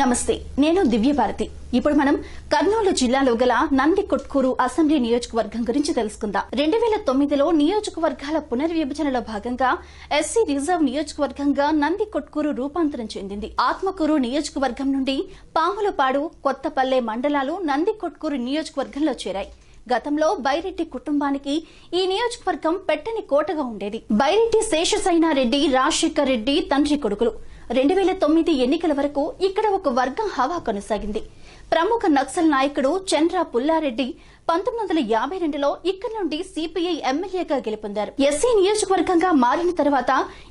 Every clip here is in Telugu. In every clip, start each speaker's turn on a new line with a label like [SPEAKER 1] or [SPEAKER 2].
[SPEAKER 1] నమస్తే నేను దివ్య భారతి ఇప్పుడు మనం కర్నూలు జిల్లాలో గల నంది కొట్కూరు అసెంబ్లీ నియోజకవర్గం గురించి తెలుసుకుందాం. రెండు వేల తొమ్మిదిలో నియోజకవర్గాల పునర్విభజనలో భాగంగా ఎస్సీ రిజర్వ్ నియోజకవర్గంగా నంది కొట్కూరు రూపాంతరం చెందింది. ఆత్మకూరు నియోజకవర్గం నుండి పాములపాడు కొత్తపల్లె మండలాలు నంది కొట్కూరు నియోజకవర్గంలో చేరాయి. గతంలో బైరెడ్డి కుటుంబానికి ఈ నియోజకవర్గం పెట్టని కోటగా ఉండేది. బైరెడ్డి శేషసైనారెడ్డి రాజశేఖర్ రెడ్డి తండ్రి కొడుకులు. రెండు వేల తొమ్మిది ఎన్నికల వరకు ఇక్కడ ఒక వర్గం హవా కొనసాగింది. ప్రముఖ నక్సల్ నాయకుడు చంద్ర పుల్లారెడ్డి పంతొమ్మిది వందల యాభై రెండులో ఇక్కడ నుండి సిపిఐ ఎమ్మెల్యేగా గెలుపొందారు. ఎస్సీ నియోజకవర్గంగా మారిన తర్వాత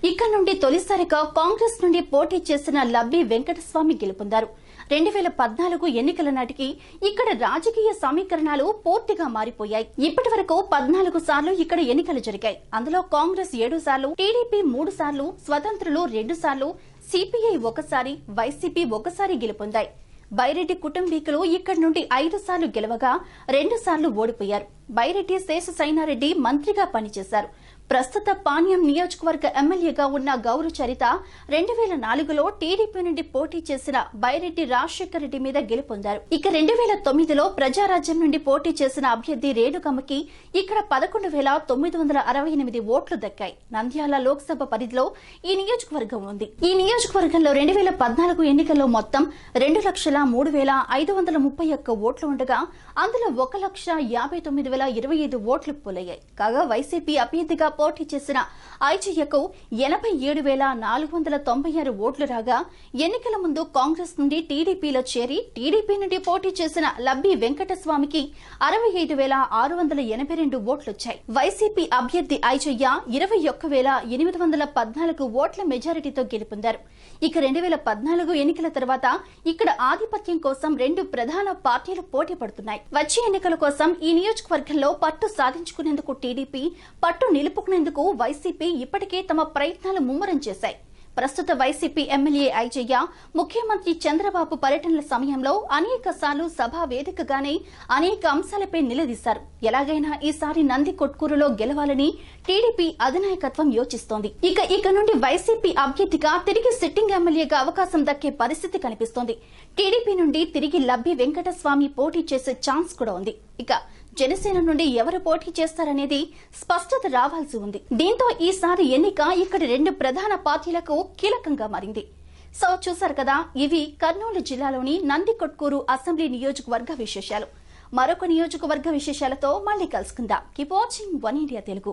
[SPEAKER 1] ఇక్కడ నుండి తొలిసారిగా కాంగ్రెస్ నుండి పోటీ చేసిన లబ్బి వెంకటస్వామి గెలుపొందారు. రెండు వేల పద్నాలుగు ఎన్నికల నాటికి ఇక్కడ రాజకీయ సమీకరణాలు పూర్తిగా మారిపోయాయి. ఇప్పటి వరకు పద్నాలుగు సార్లు ఇక్కడ ఎన్నికలు జరిగాయి. అందులో కాంగ్రెస్ ఏడు సార్లు టీడీపీ మూడు సార్లు స్వతంత్రులు రెండు సార్లు సిపిఐ ఒకసారి వైసీపీ ఒకసారి గెలుపొందాయి. బైరెడ్డి కుటుంబీకులు ఇక్కడి నుండి ఐదు సార్లు గెలవగా రెండు సార్లు ఓడిపోయారు. బైరెడ్డి శేషసైనారెడ్డి మంత్రిగా పనిచేశారు. ప్రస్తుత పాణ్యం నియోజకవర్గ ఎమ్మెల్యేగా ఉన్న గౌరు చరిత రెండు వేల నాలుగులో టీడీపీ నుండి పోటీ చేసిన బైరెడ్డి రాజశేఖర రెడ్డి మీద గెలుపొందారు. ఇక రెండు వేల తొమ్మిదిలో ప్రజారాజ్యం నుండి పోటీ చేసిన అభ్యర్థి రేణుకమ్మకి ఇక్కడ పదకొండు వేల తొమ్మిది వందల అరవై ఎనిమిది ఓట్లు దక్కాయి. నంద్యాల లోక్సభ పరిధిలో ఈ నియోజకవర్గం ఉంది. ఈ నియోజకవర్గంలో రెండు వేల పద్నాలుగు ఎన్నికల్లో మొత్తం రెండు లక్షల మూడు వేల ఐదు వందల ముప్పై ఒక్క ఓట్లు ఉండగా అందులో ఒక లక్ష యాభై తొమ్మిది వేల ఇరవై ఐదు ఓట్లు పోలయ్యాయి. కాగా వైసీపీ అభ్యర్థిగా పోటీ చేసిన ఐజయ్యకు ఎనభై ఏడు వేల నాలుగు వందల తొంభై ఆరు ఓట్లు రాగా ఎన్నికల ముందు కాంగ్రెస్ నుండి టీడీపీలో చేరి టీడీపీ నుండి పోటీ చేసిన లబ్బి వెంకటస్వామికి అరవై ఐదు వేల ఆరు వందల ఎనభై రెండు ఓట్లొచ్చాయి. వైసీపీ అభ్యర్థి ఐజయ్య ఇరవై ఒక్క వేల ఎనిమిది వందల పద్నాలుగు ఓట్ల మెజారిటీతో గెలుపొందారు. ఇక రెండు వేల పద్నాలుగు ఎన్నికల తర్వాత ఇక్కడ ఆధిపత్యం కోసం రెండు ప్రధాన పార్టీలు పోటీ పడుతున్నాయి. వచ్చే ఎన్నికల కోసం ఈ నియోజకవర్గంలో పట్టు సాధించుకునేందుకు టీడీపీ పట్టు నిలుపు నిలుపుకునేందుకు వైసీపీ ఇప్పటికే తమ ప్రయత్నాలు ముమ్మరం చేశాయి. ప్రస్తుత వైసీపీ ఎమ్మెల్యే ఐజయ్య ముఖ్యమంత్రి చంద్రబాబు పర్యటనల సమయంలో అనేక సార్లు సభా వేదికగానే అనేక అంశాలపై నిలదీశారు. ఎలాగైనా ఈసారి నంది కొట్కూరులో గెలవాలని టీడీపీ అధినాయకత్వం యోచిస్తోంది. ఇక ఇక నుండి వైసీపీ అభ్యర్థిగా తిరిగి సిట్టింగ్ ఎమ్మెల్యేగా అవకాశం దక్కే పరిస్థితి కనిపిస్తోంది. టీడీపీ నుండి తిరిగి లబ్బి వెంకటస్వామి పోటీ చేసే ఛాన్స్ కూడా ఉంది. ఇక జనసేన నుండి ఎవరు పోటీ చేస్తారనేది స్పష్టత రావాల్సి ఉంది. దీంతో ఈసారి ఎన్నిక ఇక్కడి రెండు ప్రధాన పార్టీలకు కీలకంగా మారింది. సో చూసారు కదా ఇవి కర్నూలు జిల్లాలోని నందికొట్కూరు అసెంబ్లీ నియోజకవర్గ విశేషాలు. మరొక నియోజకవర్గ విశేషాలతో మళ్ళీ కలుసుకుందాం. Keep watching one India Telugu.